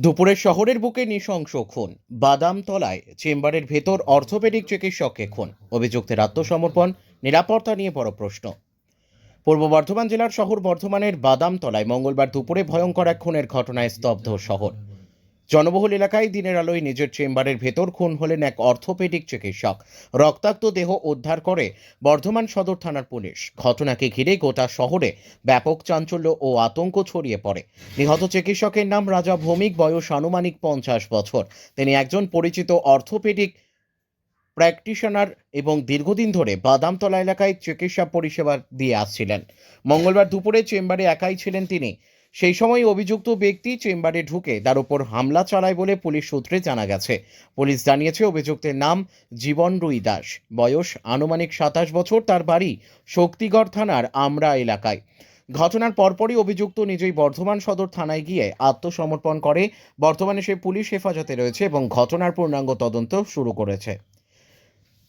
দুপুরের শহরের বুকে নৃশংস খুন। বাদামতলায় চেম্বারের ভেতর অর্থোপেডিক চিকিৎসককে খুন। অভিযুক্তের আত্মসমর্পণ, নিরাপত্তা নিয়ে বড় প্রশ্ন। পূর্ব বর্ধমান জেলার শহর বর্ধমানের বাদামতলায় মঙ্গলবার দুপুরে ভয়ঙ্কর এক খুনের ঘটনায় স্তব্ধ শহর। জনবহুল এলাকায় দিনের আলোয় নিজের চেম্বারের ভেতর খুন হলেন এক অর্থোপেডিক চিকিৎসক। রক্তাক্ত দেহ উদ্ধার করে বর্ধমান সদর থানার পুলিশ। ঘটনাকে ঘিরে গোটা শহরে ব্যাপক চাঞ্চল্য ও আতঙ্ক ছড়িয়ে পড়ে। নিহত চিকিৎসকের নাম রাজা ভৌমিক, বয়স আনুমানিক পঞ্চাশ বছর। তিনি একজন পরিচিত অর্থোপেডিক প্র্যাকটিশনার এবং দীর্ঘদিন ধরে বাদামতলা এলাকায় চিকিৎসা পরিষেবা দিয়ে আসছিলেন। মঙ্গলবার দুপুরে চেম্বারে একাই ছিলেন তিনি। সেই সময় অভিযুক্ত ব্যক্তি চেম্বারে ঢুকে তার উপর হামলা চালায় বলে পুলিশ সূত্রে জানা গেছে। পুলিশ জানিয়েছে অভিযুক্তের নাম জীবন রুই দাস। বয়স আনুমানিক সাতাশ বছর, তার বাড়ি শক্তিগড় থানার আমরা এলাকায়। ঘটনার পরপরই অভিযুক্ত নিজেই বর্ধমান সদর থানায় গিয়ে আত্মসমর্পণ করে। বর্তমানে সে পুলিশ হেফাজতে রয়েছে এবং ঘটনার পূর্ণাঙ্গ তদন্ত শুরু করেছে।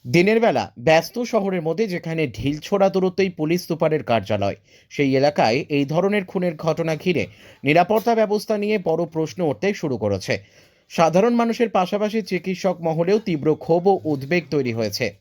দিনের বেলা ব্যস্ত শহরের মধ্যে যেখানে ঢিলছোড়া দূরত্বেই পুলিশ সুপারের কার্যালয়, সেই এলাকায় এই ধরনের খুনের ঘটনা ঘিরে নিরাপত্তা ব্যবস্থা নিয়ে বড় প্রশ্ন উঠতে শুরু করেছে। সাধারণ মানুষের পাশাপাশি চিকিৎসক মহলেও তীব্র ক্ষোভ ও উদ্বেগ তৈরি হয়েছে।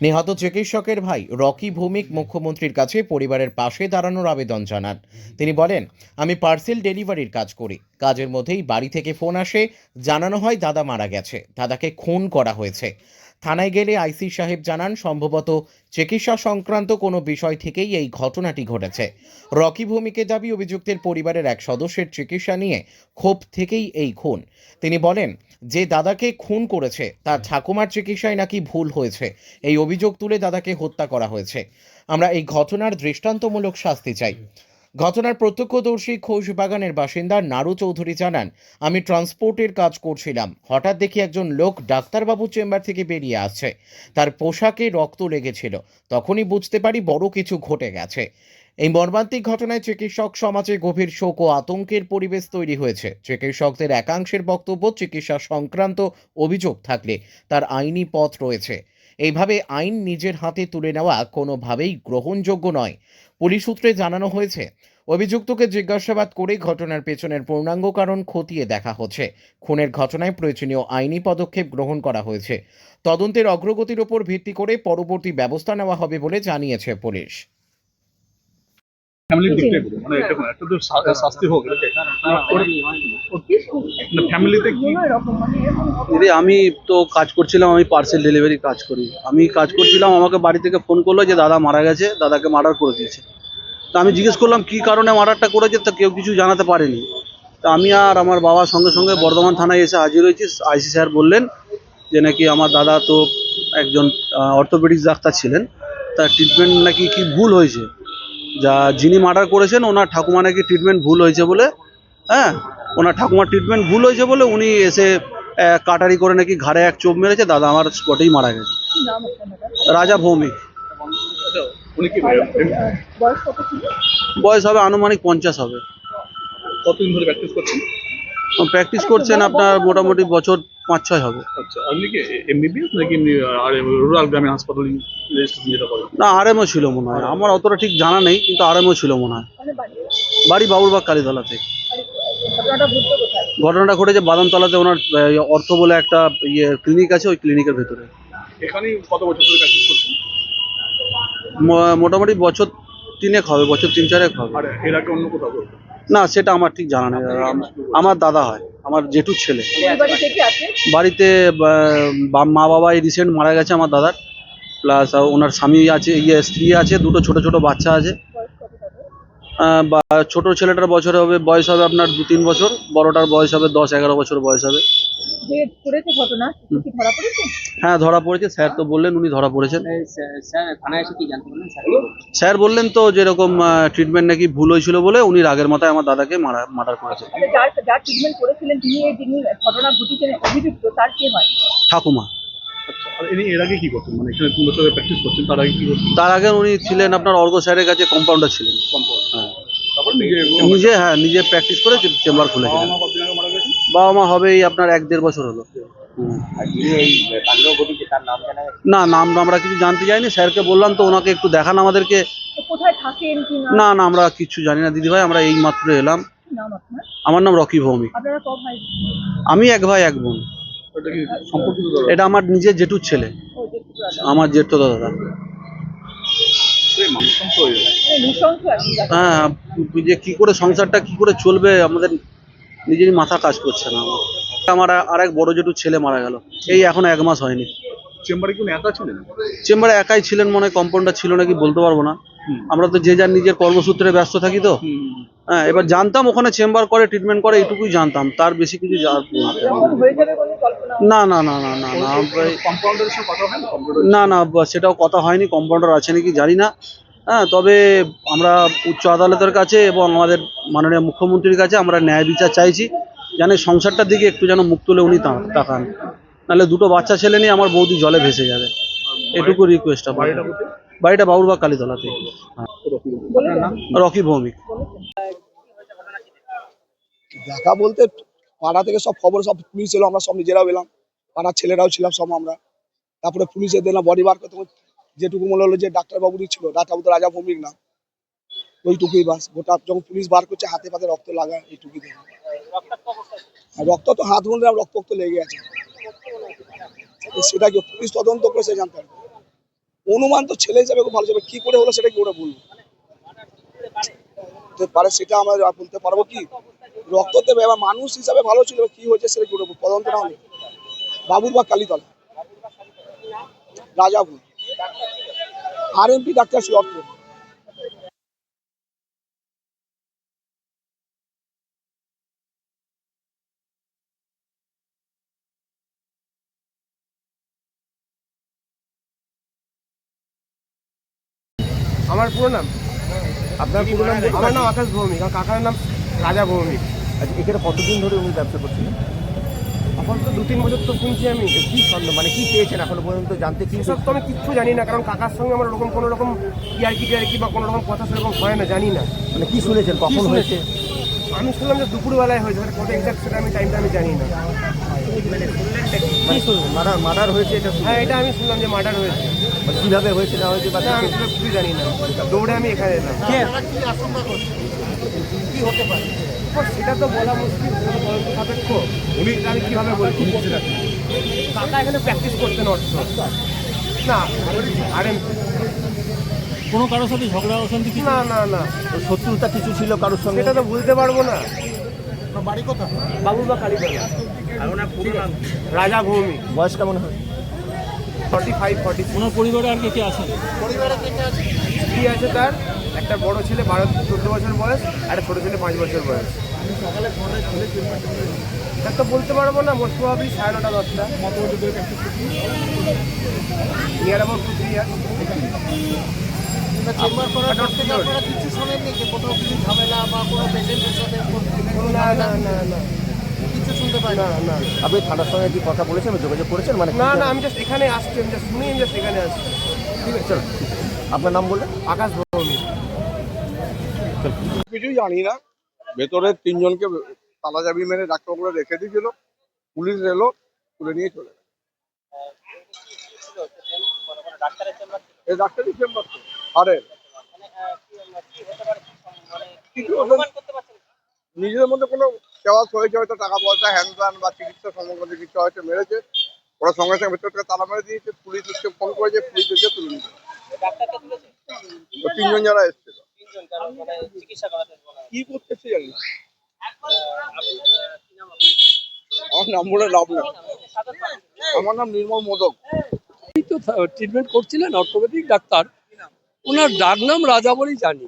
নিহত চিকিৎসকের ভাই রকি ভৌমিক মুখ্যমন্ত্রীর কাছে পরিবারের পাশে দাঁড়ানোর আবেদন জানান। তিনি বলেন, আমি পার্সেল ডেলিভারির কাজ করি। কাজের মধ্যেই বাড়ি থেকে ফোন আসে। জানানো হয়, দাদা মারা গেছে। দাদাকে খুন করা হয়েছে। থানায় গেলে আইসি সাহেব জানান, সম্ভবত চিকিৎসা সংক্রান্ত কোনো বিষয় থেকেই এই ঘটনাটি ঘটেছে। রকি ভূমিকে দাবি, অভিযুক্তের পরিবারের এক সদস্যের চিকিৎসা নিয়ে ক্ষোভ থেকেই এই খুন। তিনি বলেন, যে দাদাকে খুন করেছে, তার ঠাকুমার চিকিৎসায় নাকি ভুল হয়েছে। এই অভিযোগ তুলে দাদাকে হত্যা করা হয়েছে। আমরা এই ঘটনার দৃষ্টান্তমূলক শাস্তি চাই। ঘটনার প্রত্যক্ষদর্শী খোশবাগানের বাসিন্দা নারু চৌধুরী জানান, আমি ট্রান্সপোর্টের কাজ করছিলাম। হঠাৎ দেখি একজন লোক ডাক্তারবাবুর চেম্বার থেকে বেরিয়ে আসছে। তার পোশাকে রক্ত লেগেছিল। তখনই বুঝতে পারি বড় কিছু ঘটে গেছে। এই মর্মান্তিক ঘটনায় চিকিৎসক সমাজে গভীর শোক ও আতঙ্কের পরিবেশ তৈরি হয়েছে। চিকিৎসকদের একাংশের বক্তব্য, চিকিৎসা সংক্রান্ত অভিযোগ থাকলে তার আইনি পথ রয়েছে। এইভাবে আইন নিজের হাতে তুলে নেওয়া কোনোভাবেই গ্রহণযোগ্য নয়, পুলিশ সূত্রে জানানো হয়েছে। অভিযুক্তকে জিজ্ঞাসাবাদ করে ঘটনার পেছনের পূর্ণাঙ্গ কারণ খতিয়ে দেখা হচ্ছে। খুনের ঘটনায় প্রয়োজনীয় আইনি পদক্ষেপ গ্রহণ করা হয়েছে। তদন্তের অগ্রগতির ওপর ভিত্তি করে পরবর্তী ব্যবস্থা নেওয়া হবে বলে জানিয়েছে পুলিশ। ফ্যামিলির দিকটাই বলুন মানে দেখুন একটা তো শাস্তি হোক ফ্যামিলিতে কি? দিদি আমি তো কাজ করছিলাম আমি পার্সেল ডেলিভারি কাজ করি। আমি কাজ করছিলাম আমাকে বাড়ি থেকে ফোন করল যে দাদা মারা গেছে দাদাকে মার্ডার করে দিয়েছে। তা আমি জিজ্ঞেস করলাম কি কারণে মার্ডারটা করেছে? তা কেউ কিছু জানাতে পারেনি। তা আমি আর আমার বাবার সঙ্গে সঙ্গে বর্ধমান থানায় এসে হাজির হয়েছি। আইসি স্যার বললেন যে নাকি আমার দাদা তো একজন অর্থোপেডিক্স ডাক্তার ছিলেন। তার ট্রিটমেন্ট নাকি কি ভুল হয়েছে? যা যিনি মার্ডার করেছেন ওনার ঠাকুমা নাকি ট্রিটমেন্ট ভুল হয়েছে বলে হ্যাঁ? ওনার ঠাকুমার ট্রিটমেন্ট ভুল হয়েছে বলে উনি এসে কাটারি করে নাকি ঘাড়ে এক চোপ মেরেছে দাদা আমার স্পটেই মারা গেছে। রাজা ভৌমিক। উনি বয়স হবে আনুমানিক পঞ্চাশ হবে। কতদিন ধরে প্র্যাকটিস করছেন? প্র্যাকটিস করছেন আপনার মোটামুটি বছর পাঁচ ছয় হবে। আচ্ছা আপনি কি এমবিবিএস নাকি এমনি আর রুরাল গ্রামীণ হাসপাতাল রেজিস্ট্রেশন যেটা করেন? না আরএমও ছিল মনে হয়। আমার অতটা ঠিক জানা নেই কিন্তু আরএমও ছিল মনে হয়। বাড়ি বাবুরবাগ কালীতলা থেকে ঘটনাটা ঘটেছে বাদামতলাতে ওনার অর্থ বলে একটা ইয়ে ক্লিনিক আছে ওই ক্লিনিকের ভেতরে। এখানেই কত বছর ধরে প্র্যাকটিস করছেন? মোটামুটি বছর তিনেক হবে বছর তিন চারেক হবে। আর এর আগে অন্য কোথাও না সেটা আমার ঠিক জানা নেই আম- আমার দাদা হয় আমার জেঠুর ছেলে। পরিবারে কে কে আছে বাড়িতে মা বাবা এই রিসেন্ট মারা গেছে আমার দাদার। প্লাস ওনার স্বামী আছে ইয়ে স্ত্রী আছে দুটো ছোট ছোট বাচ্চা আছে বয়স কত তাদের? আহ, বা ছোট ছেলেটার বছর হবে বয়স হবে আপনার দু তিন বছর বড়টার বয়স হবে দশ এগারো বছর বয়স হবে। হ্যাঁ ধরা পড়েছে স্যার তো বললেন উনি ধরা পড়েছেন। স্যার কি জানতে স্যার? স্যার বললেন তো যেরকম ট্রিটমেন্ট নাকি ভুল হয়েছিল বলে উনি রাগের মাথায় আমার দাদাকে মারা মার্ডার করেছে আচ্ছা, হয়? ঠাকুমা। আর ইনি এর আগে কি করতেন? মানে এখানে তিন বছর প্র্যাকটিস করছেন তার আগে কি করতেন? তার আগে উনি ছিলেন আপনার অর্ঘ স্যারের কাছে কম্পাউন্ডার ছিলেন। হ্যাঁ। তারপর নিজে নিজে হ্যাঁ নিজে প্র্যাকটিস করে চেম্বার গেছেন বাবা মা হবে এই আপনার এক দেড় বছর হলো। হুম। আর যিনি এই কাণ্ড ঘটিয়েছে তার নাম জানা গেছে? না নাম আমরা কিছু জানতে চাইনি। স্যারকে বললাম তো ওনাকে একটু দেখান আমাদেরকে। তো কোথায় থাকেন কি না? না না আমরা কিছু জানি না দিদিভাই আমরা এই মাত্র এলাম। কি নাম আপনার? আমার নাম রকি ভৌমিক। ভাই? আমি এক ভাই এক বোন। এটা আমার নিজের জেঠুর ছেলে। আমার জেঠু দাদা। হয়ে যে কি করে সংসারটা কি করে চলবে আমাদের নিজেরই মাথা কাজ করছে না। আমার আমার আর এক বড় জেঠুর ছেলে মারা গেল। এই এখন এক মাস হয়নি। চেম্বারে কি একা ছিলেন? চেম্বারে একাই ছিলেন মনে হয় কম্পাউন্ডার ছিল নাকি বলতে পারব না। আমরা তো যে যার নিজের কর্মসূত্রে ব্যস্ত থাকি তো। হ্যাঁ এবার জানতাম ওখানে চেম্বার করে ট্রিটমেন্ট করে এইটুকুই জানতাম। তার বেশি কিছু না না না না না না না না সেটাও কথা হয়নি কম্পাউন্ডার আছে নাকি জানি না। হ্যাঁ তবে আমরা উচ্চ আদালতের কাছে এবং আমাদের মাননীয় মুখ্যমন্ত্রীর কাছে আমরা ন্যায় বিচার চাইছি যেন সংসারটার দিকে একটু যেন মুখ তুলে উনি তাকান। নাহলে দুটো বাচ্চা ছেলে নিয়ে আমার বৌদি জলে ভেসে যাবে। এটুকু রিকোয়েস্ট আপনার বাড়িটা বাবুরবাগ কালীতলাতে। রকি ভৌমিক। দেখা বলতে পাড়া থেকে সব খবর সব পুলিশ এলো আমরা সব নিজেরাও এলাম। পাড়ার ছেলেরাও ছিলাম সব আমরা। তারপরে পুলিশে দিলাম বডি বার করতে যেটুকু মনে হলো যে ডাক্তারবাবুরই ছিল ডাক্তারবাবু তো রাজা ভৌমিক না। ওইটুকুই বাস। গোটা যখন পুলিশ বার করছে হাতে পাতে রক্ত লাগা এইটুকুই দেখলাম। আর রক্ত তো হাত বলতে রক্ত রক্ত লেগে আছে। সেটা কি পুলিশ তদন্ত করে সে জানতে পারবে। অনুমান তো ছেলে হিসাবে খুব ভালো যাবে। কি করে হলো সেটা কি ওরা বলব। পারে সেটা আমরা বলতে পারব কি? রক্ত দেবে, এবার মানুষ হিসাবে ভালো ছিল কি হয়েছে সেটা কি ওরা? তদন্ত না হলে। বাবুর বা কালীতলা। রাজাপুর আর এমপি ডাক্তার শ্রী অর্থ। আমার পুরো নাম? আপনার পুরো নাম আমার নাম আকাশ ভৌমিক আমার কাকার নাম রাজা ভৌমিক। আচ্ছা এখানে কতদিন ধরে উনি ব্যবসা করছিলেন এখন তো দু তিন বছর তো শুনছি আমি। কি সন্দেহ? মানে কি পেয়েছেন এখনও পর্যন্ত জানতে কি সব তো আমি কিচ্ছু জানি না কারণ কাকার সঙ্গে আমার ওরকম কোনো রকম টিআরকি টিআরকি বা কোনো রকম কথা সেরকম হয় না জানি না। মানে কি শুনেছেন? কখন হয়েছে? আমি শুনলাম যে দুপুরবেলায় হয়েছে মানে কত এক্সাক্ট সেটা আমি টাইমটা আমি জানি না। কি শুনলেন? মার্ডার মার্ডার হয়েছে এটা হ্যাঁ এটা আমি শুনলাম যে মার্ডার হয়েছে। মানে কীভাবে হয়েছে না হয়েছে বা না আমি সেটা কিছুই জানি না। দৌড়ে আমি এখানে এলাম। সেটা তো বলা মুশকিল তদন্ত সাপেক্ষ উনি আমি কীভাবে বলছি? কাকা এখানে প্র্যাকটিস করতেন অর্থ। না আর কোনো কারোর সাথে ঝগড়া অশান্তি কি না না না। শত্রুতা কিছু ছিল কারোর সঙ্গে? এটা তো বলতে পারব না। বাড়ি কোথা বাবুর বা কালীতলা। রাজা ভৌমি। বয়স কেমন হয়? ফর্টি ফাইভ ফর্টি কোনো পরিবারে আর কে কে আছেন কি আছে? তার একটা বড় ছেলে বারো চোদ্দ বছর বয়স আর একটা ছোট ছেলে পাঁচ বছর বয়স। তা তো বলতে পারব না মোট প্রভাবলি সাড়ে নটা দশটা। Near about two three years না না না না। না না। আপনি থানার সঙ্গে কি কথা বলেছেন যোগাযোগ করেছেন? মানে না না আমি জাস্ট এখানে আসছি আমি জাস্ট শুনি আমি জাস্ট এখানে আসছি। ঠিক আছে চলো আপনার নাম বললেন? আকাশ ভৌমি কিছুই জানি না। ভেতরে তিনজনকে তালা চাবি মেরে ডাক্তারবাবুরা রেখে দিয়েছিল। পুলিশ এলো তুলে নিয়ে চলে গেল। এই ডাক্তারই চেম্বার আরে। কিছু ওদের নিজেদের মধ্যে কোনো কেওয়াজ হয়েছে হয়তো টাকা পয়সা হ্যান ত্যান বা চিকিৎসা সম্বন্ধে কিছু হয়তো মেরেছে। ওরা সঙ্গে সঙ্গে ভেতর থেকে তালা মেরে দিয়েছে পুলিশ এসে ফোন করেছে পুলিশ এসে তুলে নিয়েছে। তিনজন যারা এসেছিল কি করতেছে জানি আমার নাম বলে লাভ না আমার নাম নির্মল মোদক। তো ট্রিটমেন্ট করছিলেন অর্থোপেডিক ডাক্তার। ওনার ডাক নাম রাজা বলেই জানি।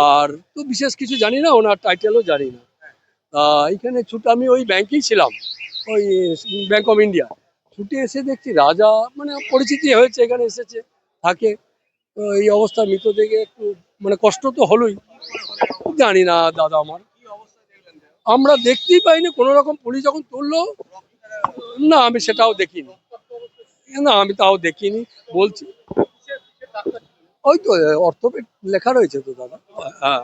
আর তো বিশেষ কিছু জানি না ওনার টাইটেলও জানি না। এইখানে ছুটে আমি ওই ব্যাংকেই ছিলাম, ওই ব্যাংক অফ ইন্ডিয়া ছুটে এসে দেখছি রাজা মানে পরিচিতি হয়েছে, এখানে এসেছে, থাকে। এই অবস্থা মৃত দেখে একটু মানে কষ্ট তো হলোই। জানি না দাদা আমার। আমরা দেখতেই পাইনি, কোনো রকম পুলিশ যখন তুললো, না, আমি সেটাও দেখিনি। না, আমি তাও দেখিনি, বলছি। ওই তো অর্থোপেড লেখা রয়েছে তো দাদা। হ্যাঁ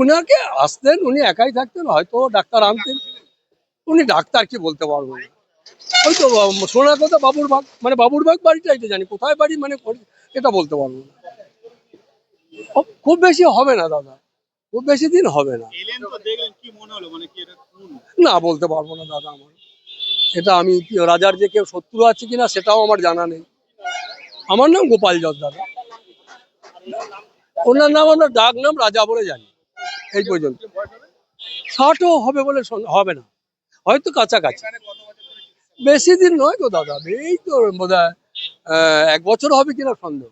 উনাকে আসতেন উনি একাই থাকতেন হয়তো ডাক্তার আনতেন। উনি ডাক্তার কি বলতে পারব? না ওই তো শোনার কথা বাবুরবাগ মানে বাবুরবাগ বাড়িটা এটা জানি কোথায় বাড়ি মানে এটা বলতে পারব না। খুব বেশি হবে না দাদা খুব বেশি দিন হবে না। মনে না বলতে পারব না দাদা আমার। এটা আমি রাজার যে কেউ শত্রু আছে কিনা সেটাও আমার জানা নেই। আমার নাম গোপাল জজ দাদা। ওনার নাম আমরা ডাক নাম রাজা বলে জানি। এই পর্যন্ত। ষাটও হবে বলে হবে না। হয়তো কাছাকাছি। বেশি দিন নয় তো দাদা, এই তো বোধ এক বছর হবে কিনা সন্দেহ।